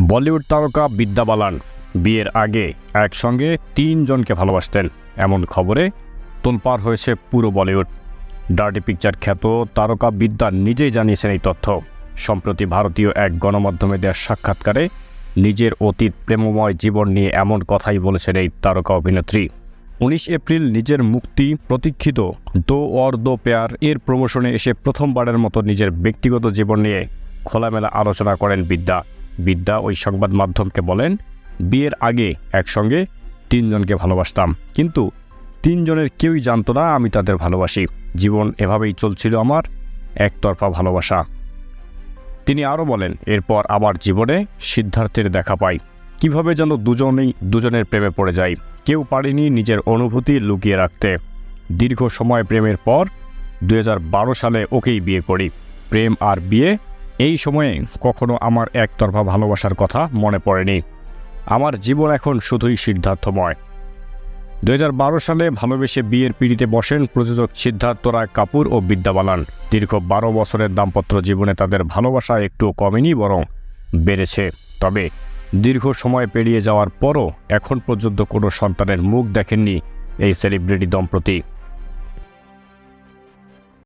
বলিউড তারকা বিদ্যা বালান বিয়ের আগে একসঙ্গে তিনজনকে ভালোবাসতেন। এমন খবরে তোলপাড় হয়েছে পুরো বলিউড। ডার্টি পিকচার খ্যাত তারকা বিদ্যা নিজেই জানিয়েছেন এই তথ্য। সম্প্রতি ভারতীয় এক গণমাধ্যমে দেওয়া সাক্ষাৎকারে নিজের অতীত, প্রেমময় জীবন নিয়ে এমন কথাই বলেছেন এই তারকা অভিনেত্রী। উনিশ এপ্রিল নিজের মুক্তি, প্রতীক্ষিত দো অর দো পেয়ার এর প্রমোশনে এসে প্রথমবারের মতো নিজের ব্যক্তিগত জীবন নিয়ে খোলামেলা আলোচনা করেন বিদ্যা। বিদ্যা ওই সংবাদ মাধ্যমকে বলেন, বিয়ের আগে একসঙ্গে তিনজনকে ভালোবাসতাম। কিন্তু তিনজনের কেউই জানতো না আমি তাদের ভালোবাসি। জীবন এভাবেই চলছিল আমার একতরফা ভালোবাসা। তিনি আরও বলেন, এরপর আবার জীবনে সিদ্ধার্থের দেখা পাই। কীভাবে যেন দুজনেই দুজনের প্রেমে পড়ে যায় কেউ পারেনি নিজের অনুভূতি লুকিয়ে রাখতে। দীর্ঘ সময় প্রেমের পর দু হাজার বারো সালে ওকেই বিয়ে করি। প্রেম আর বিয়ে এই সময়ে কখনো আমার একতরফা ভালোবাসার কথা মনে পড়েনি। আমার জীবন এখন শুধুই সিদ্ধার্থময়। দু হাজার বারো সালে ভালোবেসে বিয়ের পিড়িতে বসেন প্রযোজক সিদ্ধার্থ রায় কাপুর ও বিদ্যা বালান। দীর্ঘ বারো বছরের দাম্পত্য জীবনে তাদের ভালোবাসা একটু কমেনি, বরং বেড়েছে। তবে দীর্ঘ সময় পেরিয়ে যাওয়ার পরও এখন পর্যন্ত কোনো সন্তানের মুখ দেখেননি এই সেলিব্রিটি দম্পতি।